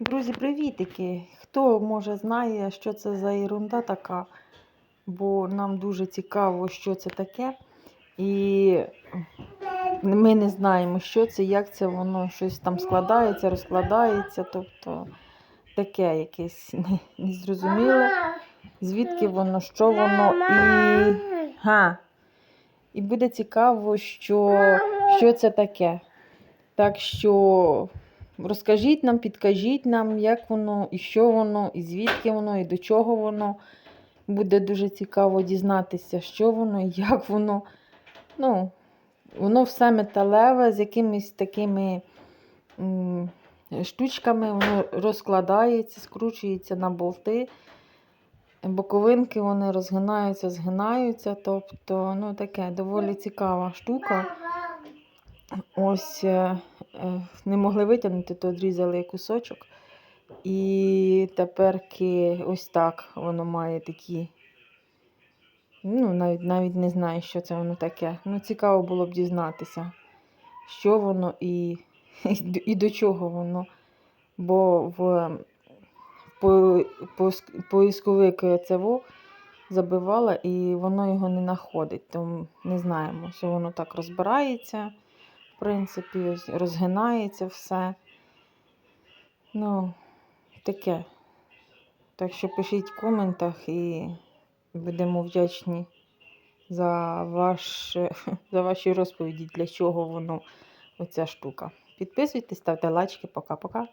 Друзі, привітики! Хто може знає, що це за ерунда така? Бо нам дуже цікаво, що це таке. І ми не знаємо, що це, як це воно щось там складається, розкладається. Тобто таке якесь незрозуміле, звідки воно, що воно і. Га. І буде цікаво, що, що це таке. Так що розкажіть нам, підкажіть нам, як воно, і що воно, і звідки воно, і до чого воно. Буде дуже цікаво дізнатися, що воно, і як воно. Ну, воно все металеве з якимись такими м, штучками, воно розкладається, скручується на болти. Боковинки вони розгинаються, згинаються. Тобто, ну таке доволі цікава штука. Ось е, не могли витягнути, то відрізали кусочок. І тепер ось так воно має такі. Ну, навіть навіть не знаю, що це воно таке. Ну, цікаво було б дізнатися, що воно і, і, до- чого воно. Бо в по, по, поисковик ЦВО забивала і воно його не знаходить. Тому не знаємо, що воно так розбирається, принципі, розгинається все. Ну, таке. Так що пишіть в коментах і будемо вдячні за, ваш, за ваші розповіді, для чого воно оця штука. Підписуйтесь, ставте лайки. Пока-пока.